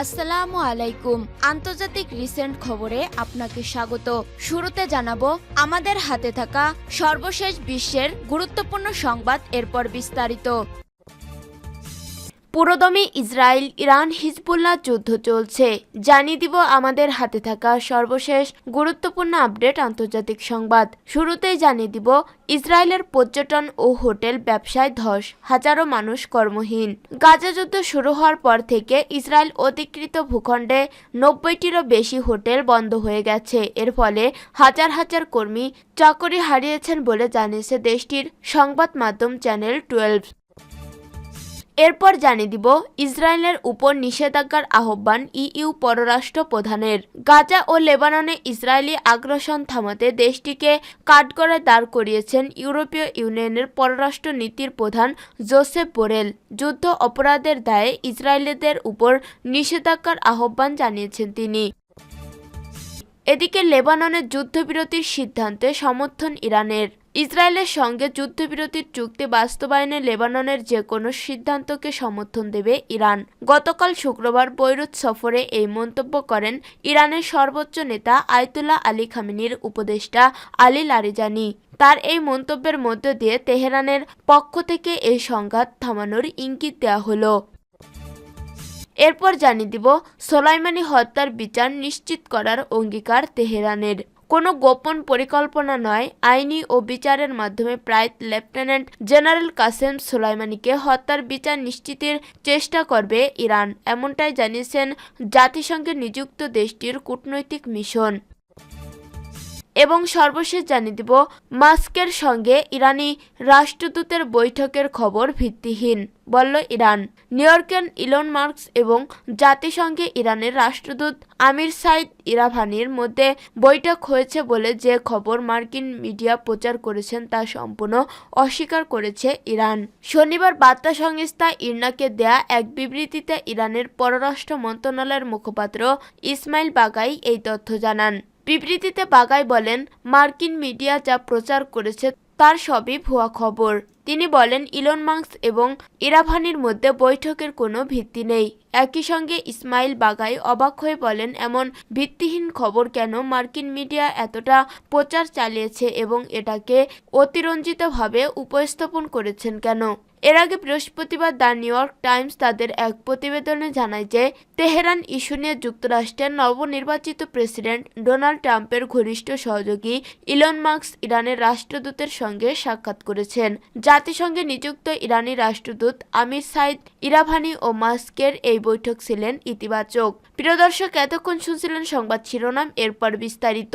আসসালামু আলাইকুম। আন্তর্জাতিক রিসেন্ট খবরে আপনাকে স্বাগত। শুরুতে জানাব, আমাদের হাতে থাকা সর্বশেষ বিশ্বের গুরুত্বপূর্ণ সংবাদ, এরপর বিস্তারিত। পুরোদমে ইসরায়েল, ইরান, হিজবুল্লাহ যুদ্ধ চলছে। জানিয়ে দিব আমাদের হাতে থাকা সর্বশেষ গুরুত্বপূর্ণ আপডেট আন্তর্জাতিক সংবাদ। শুরুতেই জানিয়ে দিব, ইসরায়েলের পর্যটন ও হোটেল ব্যবসায় ধস, হাজারো মানুষ কর্মহীন। গাজা যুদ্ধ শুরু হওয়ার পর থেকে ইসরায়েল অধিকৃত ভূখণ্ডে নব্বইটিরও বেশি হোটেল বন্ধ হয়ে গেছে। এর ফলে হাজার হাজার কর্মী চাকরি হারিয়েছেন বলে জানিয়েছে দেশটির সংবাদ মাধ্যম চ্যানেল টুয়েলভ। এরপর জানিয়ে দিব, ইসরায়েলের উপর নিষেধাজ্ঞার আহ্বান ইইউ পররাষ্ট্র প্রধানের গাজা ও লেবাননে ইসরায়েলি আগ্রাসন থামাতে দেশটিকে কাঠগড়ায় দাঁড় করিয়েছেন ইউরোপীয় ইউনিয়নের পররাষ্ট্র নীতির প্রধান জোসেফ বোরেল। যুদ্ধ অপরাধের দায়ে ইসরায়েলিদের উপর নিষেধাজ্ঞার আহ্বান জানিয়েছেন তিনি। এদিকে লেবাননের যুদ্ধবিরতির সিদ্ধান্তে সমর্থন ইরানের। ইসরায়েলের সঙ্গে যুদ্ধবিরতির চুক্তি বাস্তবায়নে লেবাননের যে কোনো সিদ্ধান্তকে সমর্থন দেবে ইরান। গতকাল শুক্রবার বৈরুত সফরে এই মন্তব্য করেন ইরানের সর্বোচ্চ নেতা আয়তুল্লাহ আলী খামিনির উপদেষ্টা আলী লারিজানি। তার এই মন্তব্যের মধ্য দিয়ে তেহরানের পক্ষ থেকে এই সংঘাত থামানোর ইঙ্গিত দেওয়া হলো। এরপর জানিয়ে দিব, সোলাইমানি হত্যার বিচার নিশ্চিত করার অঙ্গীকার তেহরানের। কোনো গোপন পরিকল্পনা নয়, আইনি ও বিচারের মাধ্যমে প্রায় লেফটেন্যান্ট জেনারেল কাসেম সোলাইমানিকে হত্যার বিচার নিশ্চিতের চেষ্টা করবে ইরান, এমনটাই জানিয়েছেন জাতিসংঘে নিযুক্ত দেশটির কূটনৈতিক মিশন। এবং সর্বশেষ জানিয়ে দিব, মাস্কের সঙ্গে ইরানি রাষ্ট্রদূতের বৈঠকের খবর ভিত্তিহীন, বলল ইরান। নিউ ইয়র্কের ইলন মার্কস এবং জাতিসংঘে ইরানের রাষ্ট্রদূত আমির সাইদ ইরাভানির মধ্যে বৈঠক হয়েছে বলে যে খবর মার্কিন মিডিয়া প্রচার করেছেন তা সম্পূর্ণ অস্বীকার করেছে ইরান। শনিবার বার্তা সংস্থা ইরনাকে দেয়া এক বিবৃতিতে ইরানের পররাষ্ট্র মন্ত্রণালয়ের মুখপাত্র ইসমাইল বাগাই এই তথ্য জানান। বিবৃতিতে বাগাই বলেন মার্কিন মিডিয়া যা প্রচার করেছে তার সবই ভুয়া খবর। তিনি বলেন, ইলন মার্কস এবং ইরাভানির মধ্যে বৈঠকের কোনো ভিত্তি নেই। একই সঙ্গে ইসমাইল বাগাই অবাক হয়ে বলেন, এমন ভিত্তিহীন খবর কেন মার্কিন মিডিয়া এতটা প্রচার চালিয়েছে এবং এটাকে অতিরঞ্জিতভাবে উপস্থাপন করেছেন কেন? এর আগে বৃহস্পতিবার দ্য নিউ ইয়র্ক টাইমস তাদের এক প্রতিবেদনে জানায় যে, তেহরান ইস্যু নিয়ে যুক্তরাষ্ট্রের নবনির্বাচিত প্রেসিডেন্ট ডোনাল্ড ট্রাম্পের ঘনিষ্ঠ সহযোগী ইলন মার্কস ইরানের রাষ্ট্রদূতের সঙ্গে সাক্ষাৎ করেছেন। জাতিসংঘে নিযুক্ত ইরানি রাষ্ট্রদূত আমির সাইদ ইরাভানি ও মাস্কের এই বৈঠক ছিলেন ইতিবাচক। প্রিয় দর্শক, এতক্ষণ শুনছিলেন সংবাদ শিরোনাম, এরপর বিস্তারিত।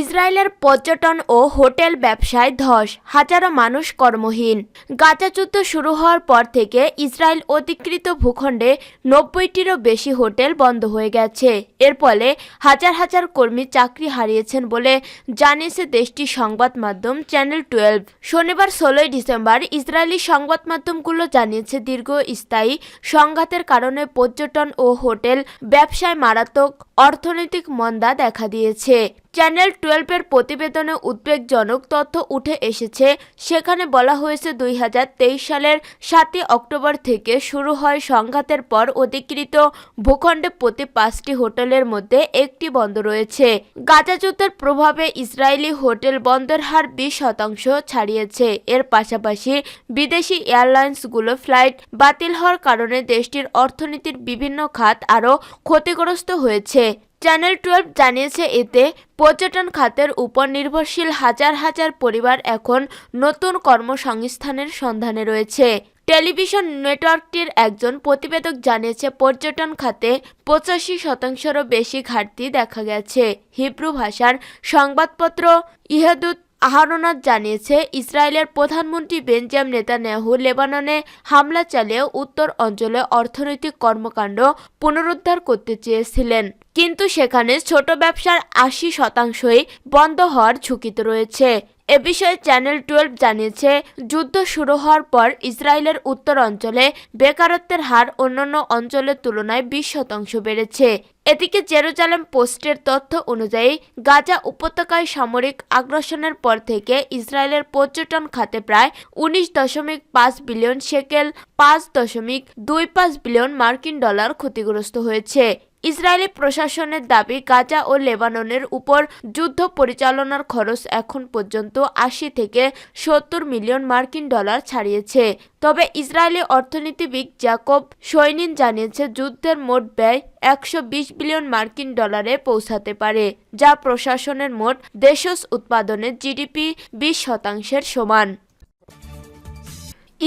ইসরায়েলের পর্যটন ও হোটেল ব্যবসায় ধস, হাজারো মানুষ কর্মহীন। গাজা শুরু হওয়ার পর থেকে ইসরায়েল অধিকৃত ভূখণ্ডে নব্বইটিরও বেশি হোটেল বন্ধ হয়ে গেছে। এর ফলে হাজার হাজার কর্মী চাকরি হারিয়েছেন বলে জানিয়েছে দেশটির সংবাদ মাধ্যম চ্যানেল টুয়েলভ। শনিবার ষোলোই ডিসেম্বর ইসরায়েলি সংবাদ মাধ্যমগুলো জানিয়েছে দীর্ঘস্থায়ী সংঘাতের কারণে পর্যটন ও হোটেল ব্যবসায় মারাত্মক অর্থনৈতিক মন্দা দেখা দিয়েছে। চ্যানেল টুয়েলভের প্রতিবেদনে উদ্বেগজনক তথ্য উঠে এসেছে। সেখানে বলা হয়েছে, দুই হাজার তেইশ সালের সাতই অক্টোবর থেকে শুরু হয় সংঘাতের পর অধিকৃত ভূখণ্ডে প্রতি পাঁচটি হোটেলের মধ্যে একটি বন্ধ রয়েছে। গাজা যুদ্ধের প্রভাবে ইসরায়েলি হোটেল বন্ধের হার বিশ শতাংশ ছাড়িয়েছে। এর পাশাপাশি বিদেশি এয়ারলাইন্সগুলো ফ্লাইট বাতিল হওয়ার কারণে দেশটির অর্থনীতির বিভিন্ন খাত আরও ক্ষতিগ্রস্ত হয়েছে। চ্যানেল টুয়েলভ জানিয়েছে এতে পর্যটন খাতের উপর নির্ভরশীল হাজার হাজার পরিবার এখন নতুন কর্মসংস্থানের সন্ধানে রয়েছে। টেলিভিশন নেটওয়ার্কটির একজন প্রতিবেদক জানিয়েছে, পর্যটন খাতে পঁচাশি শতাংশেরও বেশি ঘাটতি দেখা গেছে। হিব্রু ভাষার সংবাদপত্র ইহাদুত আহারনাথ জানিয়েছে, ইসরায়েলের প্রধানমন্ত্রী বেঞ্জাম নেতানিয়াহু লেবাননে হামলা চালিয়ে উত্তর অঞ্চলে অর্থনৈতিক কর্মকাণ্ড পুনরুদ্ধার করতে চেয়েছিলেন। কিন্তু সেখানে ছোট ব্যবসার আশি শতাংশই বন্ধ হওয়ার ঝুঁকিতে রয়েছে। এ বিষয়ে চ্যানেল টুয়েলভ জানিয়েছে, যুদ্ধ শুরু হওয়ার পর ইসরায়েলের উত্তর অঞ্চলে বেকারত্বের হার অন্যান্য অঞ্চলের তুলনায় বিশ শতাংশ বেড়েছে। এদিকে জেরুজালেম পোস্টের তথ্য অনুযায়ী, গাজা উপত্যকায় সামরিক আগ্রাসনের পর থেকে ইসরায়েলের পর্যটন খাতে প্রায় উনিশ দশমিক পাঁচ বিলিয়ন শেকেল পাঁচ দশমিক দুই পাঁচ বিলিয়ন মার্কিন ডলার ক্ষতিগ্রস্ত হয়েছে। ইসরায়েলি প্রশাসনের দাবি, গাজা ও লেবাননের উপর যুদ্ধ পরিচালনার খরচ এখন পর্যন্ত আশি থেকে সত্তর মিলিয়ন মার্কিন ডলার ছাড়িয়েছে। তবে ইসরায়েলি অর্থনীতিবিদ জ্যাকব সৈনিন জানিয়েছে, যুদ্ধের মোট ব্যয় একশো বিশ বিলিয়ন মার্কিন ডলারে পৌঁছাতে পারে, যা প্রশাসনের মোট দেশজ উৎপাদনের জিডিপি বিশ শতাংশের সমান।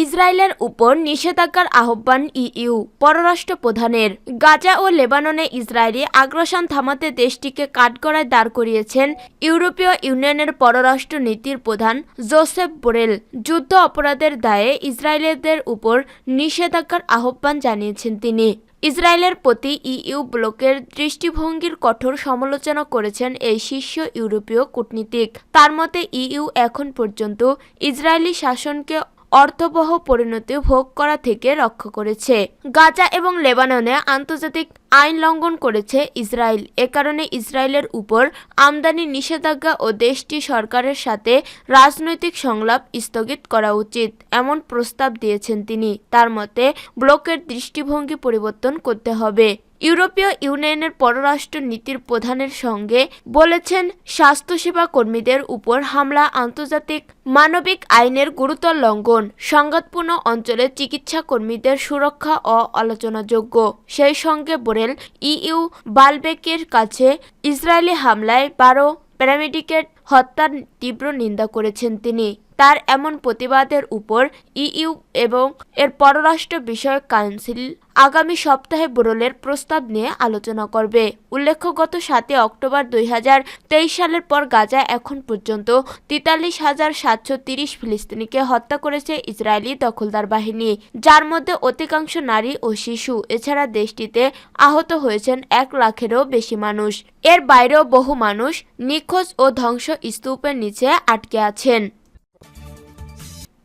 ইসরায়েলের উপর নিষেধাজ্ঞার আহ্বান ইইউ পররাষ্ট্র প্রধানের গাজা ও লেবাননে ইসরায়েলি আগ্রাসন থামাতে দেশটিকে কাঠগড়ায় দাঁড় করিয়েছেন ইউরোপীয় ইউনিয়নের পররাষ্ট্র নীতির প্রধান জোসেফ বোরেল। যুদ্ধ অপরাধের দায়ে ইসরায়েলিদের উপর নিষেধাজ্ঞার আহ্বান জানিয়েছেন তিনি। ইসরায়েলের প্রতি ইইউ ব্লকের দৃষ্টিভঙ্গির কঠোর সমালোচনা করেছেন এই শীর্ষ ইউরোপীয় কূটনীতিক। তার মতে, ইইউ এখন পর্যন্ত ইসরায়েলি শাসনকে অর্থবহ পরিণতি ভোগ করা থেকে রক্ষা করেছে। গাজা এবং লেবাননে আন্তর্জাতিক আইন লঙ্ঘন করেছে ইসরায়েল। এ কারণে ইসরায়েলের উপর আমদানি নিষেধাজ্ঞা ও দেশটি সরকারের সাথে রাজনৈতিক সংলাপ স্থগিত করা উচিত, এমন প্রস্তাব দিয়েছেন তিনি। তার মতে, ব্লকের দৃষ্টিভঙ্গি পরিবর্তন করতে হবে। ইউরোপীয় ইউনিয়নের পররাষ্ট্র নীতির প্রধানের সঙ্গে বলেছেন, স্বাস্থ্যসেবা কর্মীদের উপর হামলা, আন্তর্জাতিক মানবিক আইনের গুরুতর লঙ্ঘন, সংঘাতপূর্ণ অঞ্চলে চিকিৎসা কর্মীদের সুরক্ষা ও আলোচনাযোগ্য। সেই সঙ্গে বোরেল ইইউ বালবেকের কাছে ইসরায়েলি হামলায় বারো প্যারামেডিকের হত্যার তীব্র নিন্দা করেছেন তিনি। তার এমন প্রতিবাদের উপর ইইউ এবং এর পররাষ্ট্র বিষয়ক কাউন্সিল আগামী সপ্তাহে বোরলের প্রস্তাব নিয়ে আলোচনা করবে। উল্লেখ্য, গত সাতই অক্টোবর দুই হাজার তেইশ সালের পর গাজা এখন পর্যন্ত তেতাল্লিশ হাজার সাতশো তিরিশ ফিলিস্তিনিকে হত্যা করেছে ইসরায়েলি দখলদার বাহিনী, যার মধ্যে অধিকাংশ নারী ও শিশু। এছাড়া দেশটিতে আহত হয়েছেন এক লাখেরও বেশি মানুষ। এর বাইরেও বহু মানুষ নিখোঁজ ও ধ্বংস স্তূপের নিচে আটকে আছেন।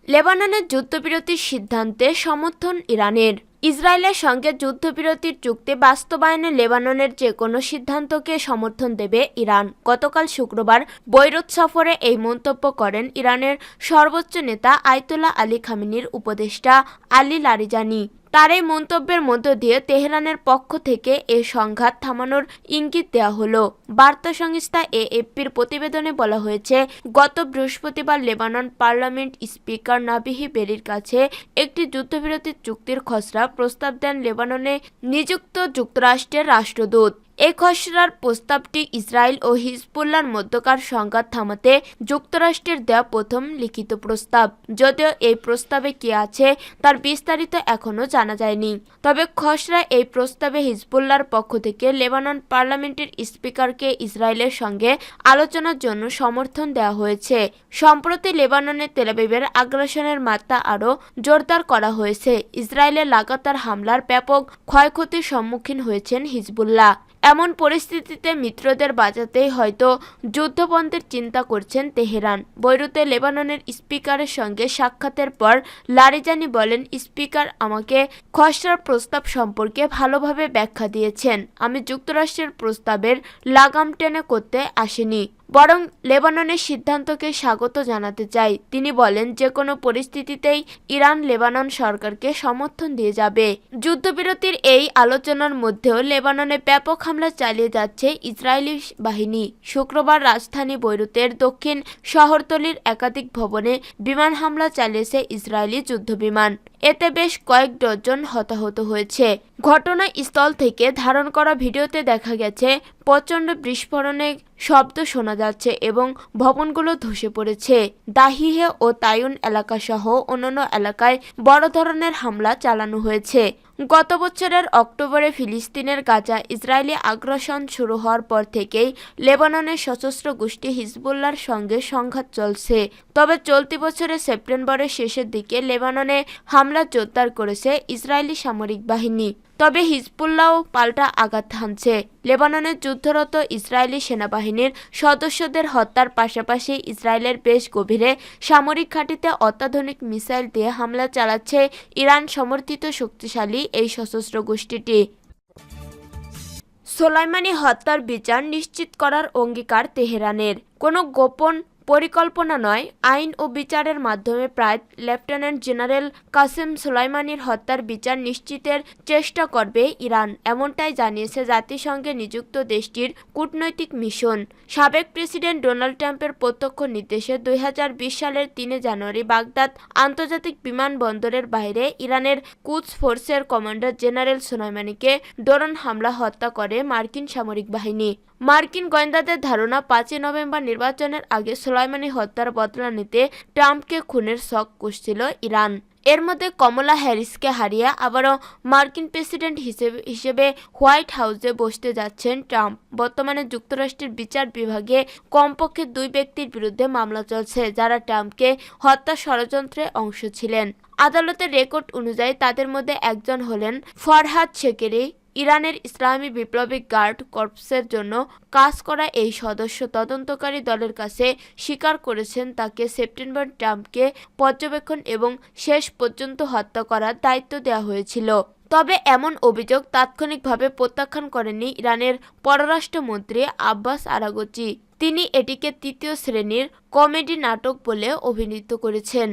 লেবাননের যুদ্ধবিরতির সিদ্ধান্তে সমর্থন ইরানের। ইসরায়েলের সঙ্গে যুদ্ধবিরতির চুক্তি বাস্তবায়নে লেবাননের যে কোনো সিদ্ধান্তকে সমর্থন দেবে ইরান। গতকাল শুক্রবার বৈরুত সফরে এই মন্তব্য করেন ইরানের সর্বোচ্চ নেতা আয়তুল্লাহ আলী খামিনির উপদেষ্টা আলী লারিজানি। তার এই মন্তব্যের মধ্য দিয়ে তেহরানের পক্ষ থেকে এ সংঘাত থামানোর ইঙ্গিত দেওয়া হলো। বার্তা সংস্থা এএফপির প্রতিবেদনে বলা হয়েছে, গত বৃহস্পতিবার লেবানন পার্লামেন্ট স্পিকার নাবিহি বেরির কাছে একটি যুদ্ধবিরতির চুক্তির খসড়া প্রস্তাব দেন লেবাননে নিযুক্ত যুক্তরাষ্ট্রের রাষ্ট্রদূত। এই খসড়ার প্রস্তাবটি ইসরায়েল ও হিজবুল্লার মধ্যকার সংঘাত থামাতে যুক্তরাষ্ট্রের দেওয়া প্রথম লিখিত প্রস্তাব। যদিও এই প্রস্তাবে কি আছে তার বিস্তারিত এখনও জানা যায়নি। তবে খসড়া এই প্রস্তাবে হিজবুল্লার পক্ষ থেকে লেবানন পার্লামেন্টের স্পিকারকে ইসরায়েলের সঙ্গে আলোচনার জন্য সমর্থন দেওয়া হয়েছে। সম্প্রতি লেবাননে তেলাবিবের আগ্রাসনের মাত্রা আরও জোরদার করা হয়েছে। ইসরায়েলের লাগাতার হামলার ব্যাপক ক্ষয়ক্ষতির সম্মুখীন হয়েছেন হিজবুল্লাহ। এমন পরিস্থিতিতে মিত্রদের বাঁচাতেই হয়তো যুদ্ধপন্থের চিন্তা করছেন তেহরান। বৈরুতে লেবাননের স্পিকারের সঙ্গে সাক্ষাতের পর লারিজানি বলেন, স্পিকার আমাকে খসড়ার প্রস্তাব সম্পর্কে ভালোভাবে ব্যাখ্যা দিয়েছেন। আমি যুক্তরাষ্ট্রের প্রস্তাবের লাগাম টেনে করতে আসিনি। বরং লেবাননের সিদ্ধান্তকে স্বাগত জানাতে চাই। তিনি বলেন যে কোনো পরিস্থিতিতেই ইরান লেবানন সরকারকে সমর্থন দিয়ে যাবে। যুদ্ধবিরতির এই আলোচনার মধ্যেও লেবাননে ব্যাপক হামলা চালিয়ে যাচ্ছে ইসরায়েলি বাহিনী। শুক্রবার রাজধানী বৈরুতের দক্ষিণ শহরতলির একাধিক ভবনে বিমান হামলা চালিয়েছে ইসরায়েলি যুদ্ধবিমান। এতে বেশ কয়েক ডজন হতাহত হয়েছে। ঘটনাস্থল থেকে ধারণ করা ভিডিওতে দেখা গেছে, প্রচণ্ড বিস্ফোরণে শব্দ শোনা যাচ্ছে এবং ভবনগুলো ধসে পড়েছে। দাহিহে ও তায়ুন এলাকাসহ অন্যান্য এলাকায় বড় ধরনের হামলা চালানো হয়েছে। গত বছরের অক্টোবরে ফিলিস্তিনের গাজা ইসরায়েলি আগ্রাসন শুরু হওয়ার পর থেকেই লেবাননের সশস্ত্র গোষ্ঠী হিজবুল্লার সঙ্গে সংঘাত চলছে। তবে চলতি বছরের সেপ্টেম্বরের শেষের দিকে লেবাননে হামলা জোরদার করেছে ইসরায়েলি সামরিক বাহিনী। তবে হিজবুল্লাহও পাল্টা আঘাত হানছে। লেবাননের যুদ্ধরত ইসরায়েলি সেনাবাহিনীর সদস্যদের হত্যার পাশাপাশি ইসরায়েলের বেশ গভীরে সামরিক ঘাঁটিতে অত্যাধুনিক মিসাইল দিয়ে হামলা চালাচ্ছে ইরান সমর্থিত শক্তিশালী এই সশস্ত্র গোষ্ঠীটি। সোলাইমানি হত্যার বিচার নিশ্চিত করার অঙ্গীকার তেহরানের। কোনো গোপন পরিকল্পনা নয়, আইন ও বিচারের মাধ্যমে প্রায় লেফটেন্যান্ট জেনারেল কাসেম সোলাইমানির হত্যার বিচার নিশ্চিতের চেষ্টা করবে ইরান, এমনটাই জানিয়েছে জাতিসংঘে নিযুক্ত দেশটির কূটনৈতিক মিশন। সাবেক প্রেসিডেন্ট ডোনাল্ড ট্রাম্পের প্রত্যক্ষ নির্দেশে দুই হাজার বিশ সালের তিনে জানুয়ারি বাগদাদ আন্তর্জাতিক বিমানবন্দরের বাইরে ইরানের কুচ ফোর্সের কমান্ডার জেনারেল সোলাইমানিকে ড্রোন হামলা হত্যা করে মার্কিন সামরিক বাহিনী। মার্কিন গোয়েন্দাদের ধারণা, পাঁচই নভেম্বর নির্বাচনের আগে সোলাইমানি হত্যার বদলা নিতে ট্রাম্পকে খুনের শখ কষছিল ইরান। এর মধ্যে কমলা হ্যারিসকে হারিয়ে আবারও মার্কিন প্রেসিডেন্ট হিসেবে হিসেবে হোয়াইট হাউসে বসতে যাচ্ছেন ট্রাম্প। বর্তমানে যুক্তরাষ্ট্রের বিচার বিভাগে কমপক্ষে দুই ব্যক্তির বিরুদ্ধে মামলা চলছে, যারা ট্রাম্পকে হত্যা ষড়যন্ত্রে অংশ ছিলেন। আদালতের রেকর্ড অনুযায়ী তাদের মধ্যে একজন হলেন ফরহাদ শেকেরি ইরানের ইসলামী বিপ্লবী গার্ড কর্পসের জন্য কাজ করা এই সদস্য তদন্তকারী দলের কাছে স্বীকার করেছেন তাকে সেপ্টেম্বর ট্রাম্পকে পর্যবেক্ষণ এবং শেষ পর্যন্ত হত্যা করার দায়িত্ব দেওয়া হয়েছিল। তবে এমন অভিযোগ তাৎক্ষণিকভাবে প্রত্যাখ্যান করেননি ইরানের পররাষ্ট্রমন্ত্রী আব্বাস আরাগচি। তিনি এটিকে তৃতীয় শ্রেণির কমেডি নাটক বলে অভিনীত করেছেন।